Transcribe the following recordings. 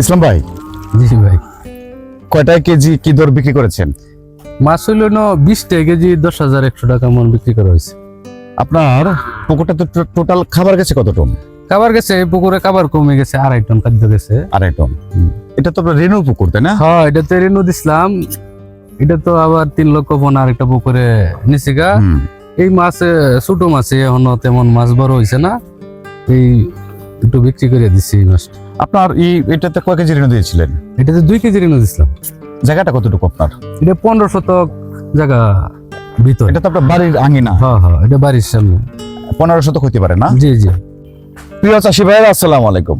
ইসলাম ভাই? জি ভাই। কয়টায় কেজি কি দর বিক্রি করেছেন? মাছ হইল না বিশ টাকা কেজি দশ হাজার একশো টাকা মন বিক্রি করা হয়েছে। আপনার পুকুরটা তো টোটাল খাবার গেছে কত টন? খাবার গেছে পুকুরে খাবার কমে গেছে আড়াই টন খাদ্য গেছে। আড়াই টন এটা তো আপনার রেনু পুকুর তাই না? হ্যাঁ এটা তো রেনু দিছিলাম। এটা তো আবার তিন লক্ষ পন আরেকটা পুকুরে নিচে গা। এই মাছ ছোট মাছে এখনও তেমন মাছ বড় হয়েছে না। এই একটু বিক্রি করে দিছি এই মাছটা। আপনার এই এটাতে কয় কেজি রেনু দিয়েছিলেন? এটাতে দুই কেজি রেনু দিছিলাম। জায়গাটা কতটুকু আপনার? এটা পনেরো শতক জায়গা ভিতর। এটা তো আপনার বাড়ির আঙিনা। হ্যাঁ হ্যাঁ এটা বাড়ির সামনে। পনেরো শতক হইতে পারে না? জি জি। প্রিয় চাষি ভাইয়েরা আসসালামু আলাইকুম।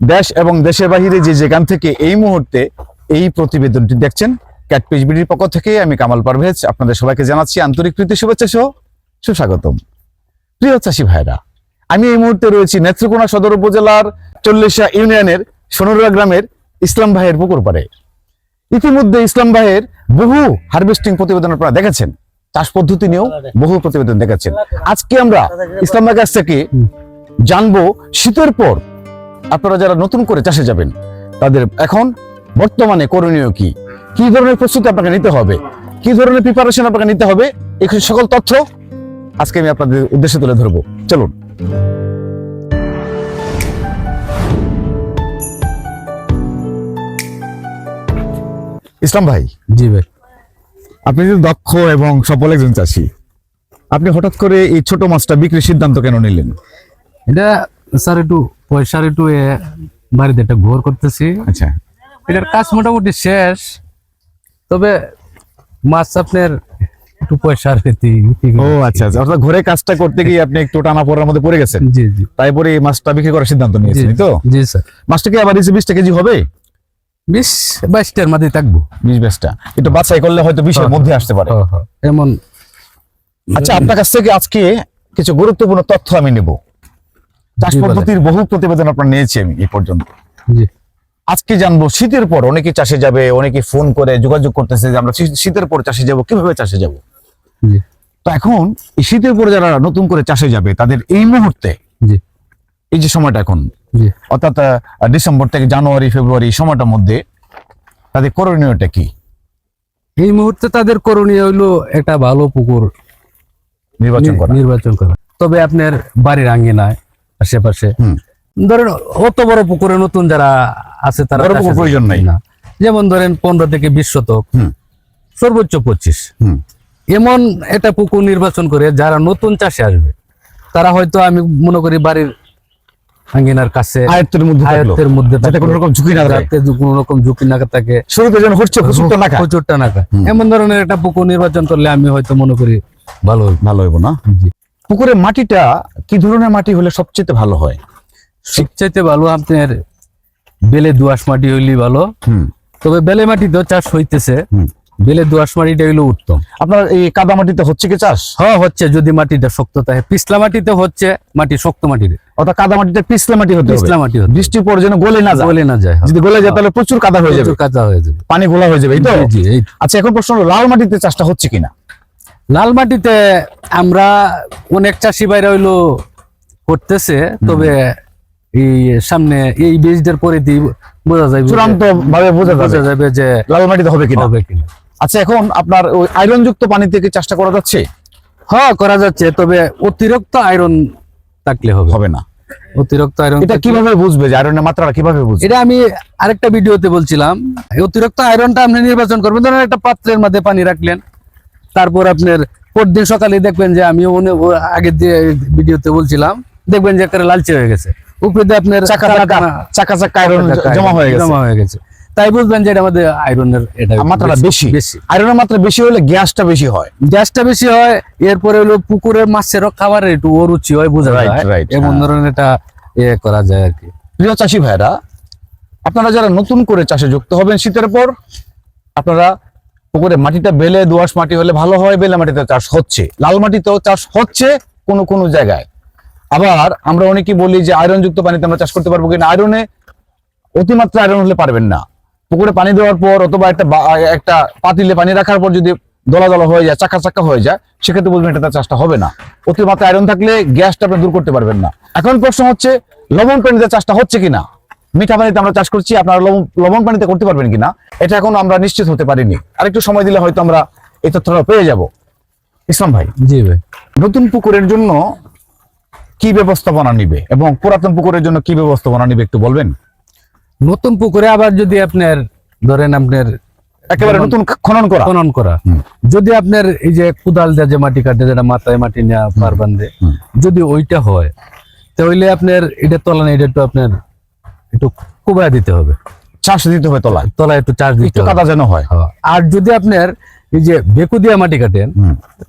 দেশ এবং দেশের বাহিরে যে যেখান থেকে এই মুহূর্তে এই প্রতিবেদনটি দেখছেন ক্যাটপিচ বিডির পক্ষ থেকে আমি কামাল পারভেজ আপনাদের সবাইকে জানাচ্ছি আন্তরিক প্রীতি, শুভেচ্ছা সহ সুস্বাগতম। প্রিয় চাষি ভাইরা, আমি এই মুহূর্তে রয়েছি নেত্রকোনা সদর উপজেলার চল্লিশা ইউনিয়নের সোনরুয়া গ্রামের ইসলাম ভাইয়ের পুকুর পাড়ে। ইতিমধ্যে ইসলাম ভাইয়ের বহু হারভেস্টিং প্রতিবেদন আপনারা দেখেছেন, চাষ পদ্ধতি নিয়েও বহু প্রতিবেদন দেখেছেন। আজকে আমরা ইসলাম ভাইয়ের কাছ থেকে জানব শীতের পর আপনারা যারা নতুন করে চাষে যাবেন তাদের এখন বর্তমানে করণীয় কি? কি ধরনের প্রস্তুতি আপনাকে নিতে হবে? কি ধরনের প্রিপারেশন আপনাকে নিতে হবে? এই সকল তথ্য আজকে আমি আপনাদের উদ্দেশ্যে তুলে ধরবো। চলুন। ইসলাম ভাই জি ভাই। আপনি যে দক্ষ এবং সফল একজন চাষি আপনি হঠাৎ করে এই ছোট মাছটা বিক্রির সিদ্ধান্ত কেন নিলেন? এটা স্যার একটু পয়সার একটু বাড়িতে একটা ঘোর করতেছি। আচ্ছা। এটার কাজ মোটামুটি শেষ তবে মাছ আপনার একটু পয়সার ও আচ্ছা আচ্ছা। অর্থাৎ ঘরে কাজটা করতে গিয়ে আপনি একটু টানা পড়ার মধ্যে পড়ে গেছেন। জি জি। তাই পরে এই মাছটা বিক্রি করার সিদ্ধান্ত নিয়েছেন তো? জি স্যার। মাছটা কি আবার বিশটা কেজি হবে? বিশ বাইশটার মধ্যে থাকব। বিশ বেশটা একটু বাছাই করলে হয়তো বিশের মধ্যে আসতে পারে। হ্যাঁ, হ্যাঁ। এমন আচ্ছা আপনার কাছ থেকে আজকে কিছু গুরুত্বপূর্ণ তথ্য আমি নেব। চাষ পদ্ধতির বহু প্রতিবেদন আপনার নিয়েছি আমি এই পর্যন্ত। আজকে জানব শীতের পর অনেকে চাষে যাবে অনেকে ফোন করে যোগাযোগ করতেছে যে আমরা শীতের পর চাষে যাব কীভাবে চাষে যাব? তো এখন এই শীতের পর যারা নতুন করে চাষে যাবে তাদের এই মুহূর্তে এই যে সময়টা এখন অর্থাৎ ডিসেম্বর থেকে জানুয়ারি ফেব্রুয়ারি সময়টার মধ্যে তাদের করণীয়টা কি? এই মুহূর্তে তাদের করণীয় হইল একটা ভালো পুকুর নির্বাচন করা। নির্বাচন করা। তবে আপনার বাড়ির আঙ্গিনায় আশেপাশে। ধরেন অত বড় পুকুরে নতুন যারা আছে তারা প্রয়োজন নাই। না। যেমন ধরেন পনেরো থেকে বিশ শতক সর্বোচ্চ পঁচিশ। এমন একটা পুকুর নির্বাচন করে যারা নতুন চাষে আসবে তারা হয়তো আমি মনে করি বাড়ির আঙ্গিনার কাছে আয়ত্তের মধ্যে আয়ত্তের মধ্যে যাতে কোনো রকম ঝুঁকি না থাকে। কোনো রকম ঝুঁকি না থাকে। শুরুতে যেন হচ্ছে প্রচুরটা না খায় প্রচুর টানাকা এমন ধরনের একটা পুকুর নির্বাচন করলে আমি হয়তো মনে করি ভালো ভালো হইব না? জি। পুকুরের মাটিটা কি ধরনের মাটি হলে সবচেয়ে ভালো হয়? সবচাইতে ভালো আপনার বেলে দোয়াশ মাটি হইলে ভালো। তবে বেলে মাটিতেও চাষ হইতেছে। বেলে দোয়াশ মাটিটা হইল উত্তম। আপনার এই কাদা মাটিতে হচ্ছে কি চাষ? হ্যাঁ হচ্ছে যদি মাটিটা শক্ত থাকে। পিছলা মাটিতে হচ্ছে মাটি শক্ত মাটিতে অর্থাৎ কাদা মাটিতে পিছলে মাটি হতে পিছলা মাটি হচ্ছে বৃষ্টির পর যেন গলে না যায়। গলে না যায় হ্যাঁ। যদি গলে যায় তাহলে প্রচুর কাদা হয়ে যাবে। প্রচুর কাঁচা হয়ে যাবে। পানি ঘোলা হয়ে যাবে এই তো। আচ্ছা এখন প্রশ্ন হলো লাল মাটিতে চাষটা হচ্ছে কিনা? লাল মাটিতে আমরা অনেক চাষি বাইরে হইল করতেছে তবে এই সামনে এই বীজদের পরে দিয়ে বোঝা যাবে চূড়ান্ত ভাবে বোঝা বোঝা যাবে যে লাল মাটিতে হবে কিনা? হবে কিনা। আচ্ছা এখন আপনার ওই আয়রন যুক্ত পানি থেকে চাষটা করা যাচ্ছে? হ্যাঁ করা যাচ্ছে তবে অতিরিক্ত আয়রন থাকলে হবে। হবে না। অতিরিক্ত আয়রন এটা কীভাবে বুঝবে যে আয়রনের মাত্রাটা কীভাবে বুঝবে? এটা আমি আরেকটা ভিডিওতে বলছিলাম অতিরিক্ত আয়রনটা আপনি নির্বাচন করবেন ধরেন একটা পাত্রের মধ্যে পানি রাখলেন তারপর আপনার পরদিন সকালে দেখবেন যে আমি আগের দিয়ে ভিডিওতে বলছিলাম দেখবেন যে একটা লালচে হয়ে গেছে। উপরে দিয়ে আপনার চাকা চাকা চাকা চাকা আয়রন জমা হয়ে গেছে। জমা হয়ে গেছে। তাই বুঝবেন যে এটা আমাদের আয়রনের এটা মাত্রাটা বেশি বেশি। আয়রনের মাত্রা বেশি হলে গ্যাসটা বেশি হয়। গ্যাসটা বেশি হয় এরপরে হলো পুকুরে মাছেরও খাবারের একটু অরুচি হয় বোঝা যায়। এমন হ্যাঁ। ধরনের এটা ইয়ে করা যায় আর কি। প্রিয় চাষি ভাইরা আপনারা যারা নতুন করে চাষে যুক্ত হবেন শীতের পর আপনারা পুকুরে মাটিটা বেলে দোআঁশ মাটি হলে ভালো হয়, বেলে মাটিতে চাষ হচ্ছে। লাল মাটিতেও চাষ হচ্ছে কোনো কোনো জায়গায়। আবার আমরা অনেকেই বলি যে আয়রন যুক্ত পানিতে আমরা চাষ করতে পারব কিনা। আয়রনে অতিমাত্রা আয়রন হলে পারবেন না। পুকুরে পানি দেওয়ার পর অথবা একটা একটা পাতিলে পানি রাখার পর যদি দলা দলা হয়ে যায়, চাকা চাকা হয়ে যায়, সেক্ষেত্রে বলবেন এটা চাষটা হবে না। অতিমাত্রা আয়রন থাকলে গ্যাসটা আপনি দূর করতে পারবেন না। এখন প্রশ্ন হচ্ছে, লবণ পানিতে চাষটা হচ্ছে কিনা? মিঠা পানিতে আমরা চাষ করছি আপনারা লবণ লবণ পানিতে করতে পারবেন কিনা এটা এখন আমরা নিশ্চিত হতে পারিনি। আরেকটু সময় দিলে হয়তো আমরা এই তথ্যটা পেয়ে যাব। ইসলাম ভাই জি ভাই। নতুন পুকুরের জন্য কি ব্যবস্থাপনা নিবে এবং পুরাতন পুকুরের জন্য কি ব্যবস্থাপনা নিবে একটু বলবেন? নতুন পুকুরে আবার যদি আপনার ধরেন আপনার একেবারে নতুন খনন করা। খনন করা। যদি আপনার এই যে কুদাল দিয়ে যে মাটি কাটে যেটা মাথায় মাটি নেওয়া পার বান্ধে যদি ওইটা হয় তাহলে আপনার এটা তলানে এটা একটু আপনার একটু কুবড়া দিতে হবে। চাষ দিতে হবে তলায়। তলায় একটু চাষ দিতে কাদা যেন হয়। হ্যাঁ। আর যদি আপনার এই যে বেকু দিয়ে মাটি কাটেন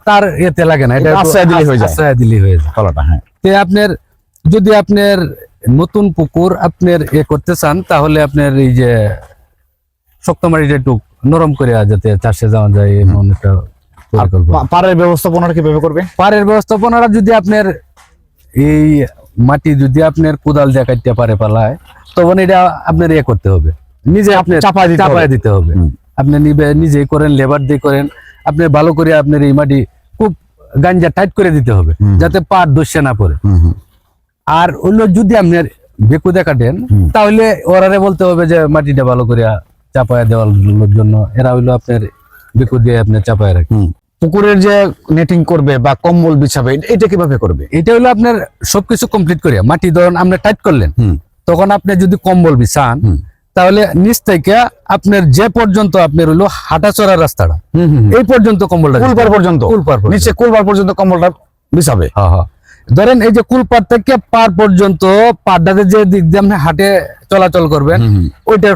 তার এতে লাগে না এটা আশ্রয় দিলেই হয়ে যায়। আশ্রয় দিলেই হয়ে যায়। তলাটা হ্যাঁ। তে আপনার যদি আপনার নতুন পুকুর আপনার এ করতে চান তাহলে আপনার এই যে শক্ত মাটিটা একটু নরম করে যাতে চাষে যাওয়া যায় এমন একটা পাড়ের ব্যবস্থাপনাটা কীভাবে করবে? পারের ব্যবস্থাপনাটা যদি আপনার এই মাটি যদি আপনার কোদাল দিয়ে কাটতে পারে পালায় তখন এটা আপনার ইয়ে করতে হবে। নিজে আপনি চাপায় দিতে চাপায় দিতে হবে। আপনি নিবে নিজেই করেন লেবার দিয়ে করেন। আপনি ভালো করে আপনার এই মাটি খুব গাঞ্জা টাইট করে দিতে হবে যাতে পার দস্যে না পড়ে। আর হলো যদি আপনার বেকুদে কাটেন। তাহলে ওরারে বলতে হবে যে মাটিটা ভালো করে চাপায় দেওয়ার জন্য এরা হইল আপনার বেকু দিয়ে আপনার চাপায় রাখে। পুকুরের যে নেটিং করবে বা কম্বল বিছাবে এটা- কীভাবে করবে এটা হলো আপনার সবকিছু কমপ্লিট করে মাটি ধরুন আপনি টাইট করলেন তখন আপনি যদি কম্বল বিছান তাহলে নিচ থেকে আপনার যে পর্যন্ত আপনার হলো হাঁটা চড়ার রাস্তাটা। এই পর্যন্ত কম্বলটা কুলপার পর্যন্ত কুলপার। নিচে কুলপার পর্যন্ত কম্বলটা বিছাবে। ধরেন এই যে কুলপার থেকে পার পর্যন্ত পাড়টাতে যে দিক দিয়ে আপনি হাটে চলাচল করবেন। ওইটা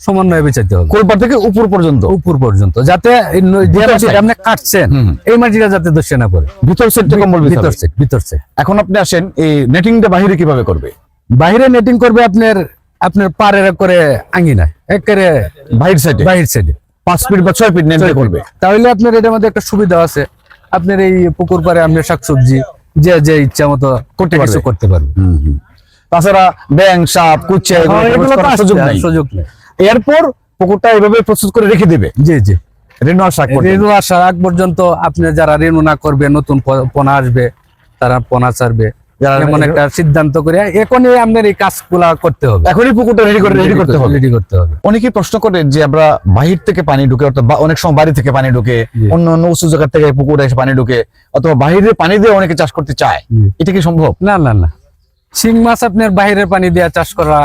সমন্বয়ে বেচাইতে হবে। কুলপার থেকে উপর পর্যন্ত? উপর পর্যন্ত যাতে। আপনি কাটছেন। এই মাটিটা যাতে দস্যে না পড়ে। ভিতর সেটটা কম্বল ভিতর সেট ভিতর সেট এখন আপনি আসেন এই নেটিংটা বাহিরে কীভাবে করবে? বাইরে নেটিং করবে আপনার আপনার পাড়ের করে আঙ্গিনায় একেবারে বাহির সাইডে বাহির সাইডে পাঁচ ফিট বা ছয় ফিট নেটে করবে। তাহলে আপনার এটার মধ্যে একটা সুবিধা আছে। আপনার এই পুকুর পাড়ে আপনি শাকসবজি যে যে ইচ্ছা মতো করতে কিছু পারবে। করতে পারবে। তাছাড়া ব্যাং সাপ এগুলো হ্যাঁ, নাই। সুযোগ নেই। এরপর পুকুরটা এভাবে প্রস্তুত করে রেখে দিবে। জি জি। রেনু করবে। রেণু আসার আগ পর্যন্ত আপনি যারা রেণু না করবে নতুন পোনা আসবে তারা পোনা ছাড়বে। এমন একটা সিদ্ধান্ত করে এখনই আপনার এই কাজগুলা করতে হবে। এখনই পুকুরটা রেডি করে রেডি করতে হবে। রেডি করতে হবে। অনেকেই প্রশ্ন করে যে আমরা বাহির থেকে পানি ঢুকে অর্থাৎ অনেক সময় বাড়ি থেকে পানি ঢুকে অন্য অন্য উঁচু জায়গা থেকে পুকুরে এসে পানি ঢুকে অথবা বাহিরে পানি দিয়ে অনেকে চাষ করতে চায়। এটা কি সম্ভব? না না না। শিং মাছ আপনার বাইরের পানি দিয়ে চাষ করা।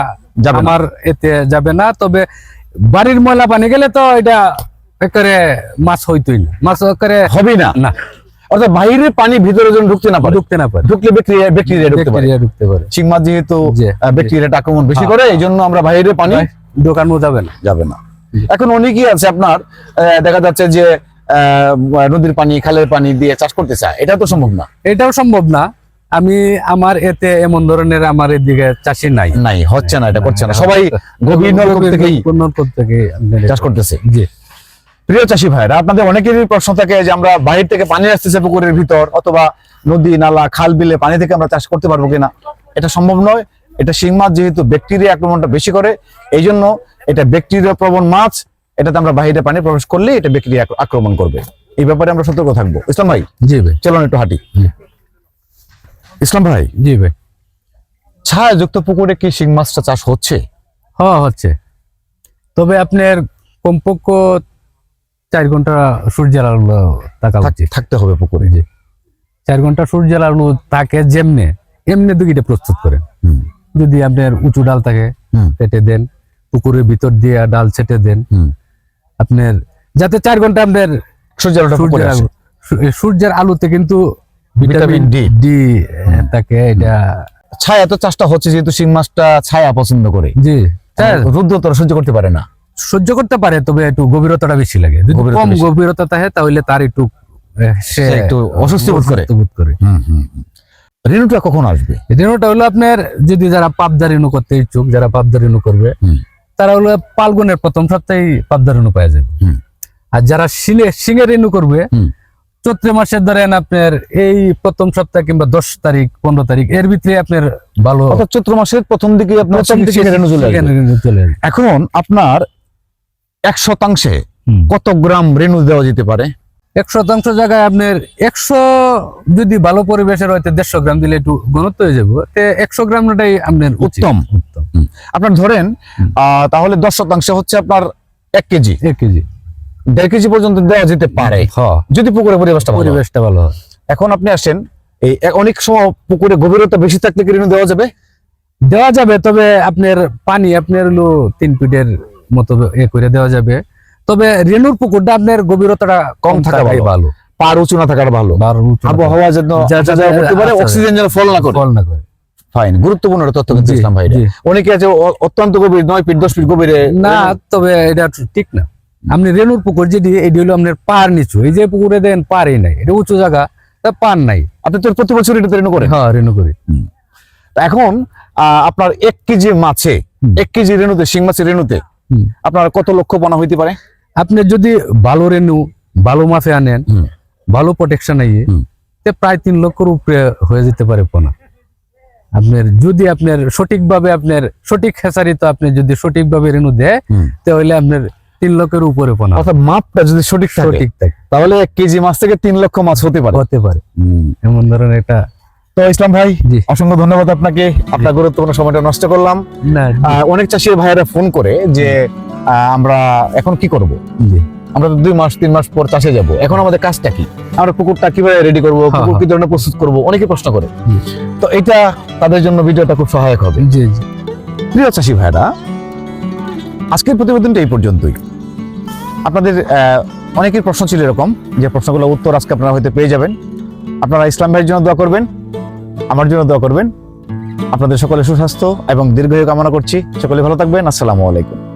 আমার এতে যাবে না তবে বাড়ির ময়লা পানি গেলে তো এটা একেবারে মাছ হইতই না। মাছ একেবারে হবে না। না। অর্থাৎ বাইরে পানি ভিতরে যেন ঢুকতে না পারে। ঢুকতে না পারে। ঢুকলে ব্যাকটেরিয়া ব্যাকটেরিয়া ঢুকতে পারে। ঢুকতে পারে। শিং মাছ যেহেতু। ব্যাকটেরিয়াটা আক্রমণ বেশি হ্যাঁ। করে এই জন্য আমরা বাইরে পানি ঢোকানো যাবে না। যাবে না। এখন অনেকেই আছে আপনার আহ, দেখা যাচ্ছে যে আহ, নদীর পানি খালের পানি দিয়ে চাষ করতে চায়। এটা তো সম্ভব না। এটাও সম্ভব না। আমি আমার এতে এমন ধরনের আমার এদিকে চাষি নাই। নাই হচ্ছে না এটা করছে না। সবাই গভীর নলকূপ থেকেই নলকূপ থেকে চাষ করতেছে। জি। প্রিয় চাষি ভাইরা আপনাদের অনেকেরই প্রশ্ন থাকে যে আমরা বাইরে থেকে পানি আসতেছে পুকুরের ভিতর অথবা নদী নালা খাল বিলে পানি থেকে আমরা চাষ করতে পারব কিনা? এটা সম্ভব নয়। এটা শিং মাছ যেহেতু ব্যাকটেরিয়া আক্রমণটা বেশি করে এই জন্য এটা ব্যাকটেরিয়া প্রবণ মাছ এটাতে আমরা বাহিরে পানি প্রবেশ করলে এটা ব্যাকটেরিয়া আক্রমণ করবে। এই ব্যাপারে আমরা সতর্ক থাকব। ইসলাম ভাই জি ভাই। চলুন একটু হাঁটি। ইসলাম ভাই? জি ভাই। ছায়াযুক্ত পুকুরে কি শিং মাছটা চাষ হচ্ছে? হ্যাঁ হচ্ছে। তবে আপনার কমপক্ষ চার ঘণ্টা সূর্যের আলো থাকা উচিত। থাকতে হবে পুকুরে। জি। চার ঘণ্টা সূর্যের আলো থাকে যেমনে এমনি দুইটা প্রস্তুত করেন। যদি আপনার উঁচু ডাল থাকে কেটে দেন। পুকুরের ভিতর দিয়ে ডাল ছেটে দেন। আপনার যাতে চার ঘণ্টা আপনার সূর্যের সূর্যের আলোতে কিন্তু ভিটামিন ডি। ডি থাকে এটা ছায়া তো চাষটা হচ্ছে যেহেতু শিং মাছটা ছায়া পছন্দ করে। জি তাই রুদ্রতর সহ্য করতে পারে না। সহ্য করতে পারে তবে একটু গভীরতাটা বেশি লাগে। যদি কম গভীরতা থাকে তাহলে তার একটু সে একটু অস্বস্তি বোধ করে। বোধ করে। রেণুটা কখন আসবে? রেণুটা হলো আপনার যদি যারা পাবদা রেণু করতে ইচ্ছুক যারা পাবদা রেণু করবে তারা হলো পালগুনের প্রথম সপ্তাহে পাবদা রেণু পাওয়া যাবে। আর যারা শিলে শিঙে রেণু করবে। চৈত্র মাসের ধরেন আপনার এই প্রথম সপ্তাহ কিংবা দশ তারিখ পনেরো তারিখ এর ভিতরে আপনার ভালো চৈত্র মাসের প্রথম দিকে আপনার। এখন আপনার এক শতাংশে কত গ্রাম রেণু দেওয়া যেতে পারে? এক শতাংশ জায়গায় আপনার একশো যদি ভালো পরিবেশের হয়তো দেড়শো গ্রাম দিলে একটু ঘনত্ব হয়ে যাবে। একশো গ্রামটাই আপনার উত্তম। উত্তম। আপনার ধরেন আহ, তাহলে দশ শতাংশে হচ্ছে আপনার এক কেজি। এক কেজি। দেড় কেজি পর্যন্ত দেওয়া যেতে পারে। যদি পরিবেশটা পরিবেশটা ভালো এখন আপনি আসেন এই অনেক সময় পুকুরে গভীরতা বেশি থাকলে কি দেওয়া যাবে? দেওয়া যাবে তবে আপনার পানি আপনার হলো তিন ফিটের মতো এ করে দেওয়া যাবে। তবে রেণুর পুকুরটা আপনার গভীরতাটা কম থাকা ভালো। পার উঁচু না থাকার ভালো। আবহাওয়া যেন করতে পারে আচ্ছা, অক্সিজেন যেন ফল না করে। ফল না করে। ফাইন গুরুত্বপূর্ণ তথ্য কিন্তু ইসলাম ভাই অনেকে আছে অত্যন্ত গভীর নয় ফিট দশ ফিট গভীরে না তবে এটা ঠিক না। আপনি রেণুর পুকুর যেটি এটি হলো আপনার পার নিচু। এই যে পুকুরে দেন পারই নাই এটা উঁচু জায়গা তা পার নাই। আপনি তো প্রতি বছর এটা রেণু করেন? হ্যাঁ রেণু করি। এখন আপনার এক কেজি মাছে এক কেজি রেণুতে শিং মাছের রেণুতে আপনার কত লক্ষ পানা হইতে পারে? আপনি যদি ভালো রেণু ভালো মাছে আনেন ভালো প্রোটেকশন আইয়ে তে প্রায় তিন লক্ষর উপরে হয়ে যেতে পারে পোনা। আপনার যদি আপনার সঠিকভাবে আপনার সঠিক খেসারি তো আপনি যদি সঠিকভাবে রেণু দেয় তাহলে আপনার তিন লক্ষের উপরে পোনা। অর্থাৎ মাপটা যদি সঠিক সঠিক থাকে। তাহলে এক কেজি মাছ থেকে তিন লক্ষ মাছ হতে পারে। হতে পারে। এমন ধরনের একটা তো ইসলাম ভাই অসংখ্য ধন্যবাদ আপনাকে। আপনার গুরুত্বপূর্ণ সময়টা নষ্ট করলাম। অনেক চাষির ভাইয়েরা ফোন করে যে আমরা এখন কি করব? আমরা তো দুই মাস তিন মাস পর চাষে যাব। এখন আমাদের কাজটা কি? আমরা পুকুরটা কীভাবে রেডি করব? হ্যাঁ, পুকুর হ্যাঁ। কি ধরনের প্রস্তুত করব? অনেকে প্রশ্ন করে। তো এটা তাদের জন্য ভিডিওটা খুব সহায়ক হবে। জি জি। প্রিয় চাষি ভাইরা আজকের প্রতিবেদনটা এই পর্যন্তই। আপনাদের অনেকের প্রশ্ন ছিল এরকম, যে প্রশ্নগুলো উত্তর আজকে আপনারা হয়তো পেয়ে যাবেন। আপনারা ইসলাম ভাইয়ের জন্য দোয়া করবেন, আমার জন্য দোয়া করবেন। আপনাদের সকলে সুস্বাস্থ্য এবং দীর্ঘায়ু কামনা করছি। সকলে ভালো থাকবেন। আসসালামু আলাইকুম।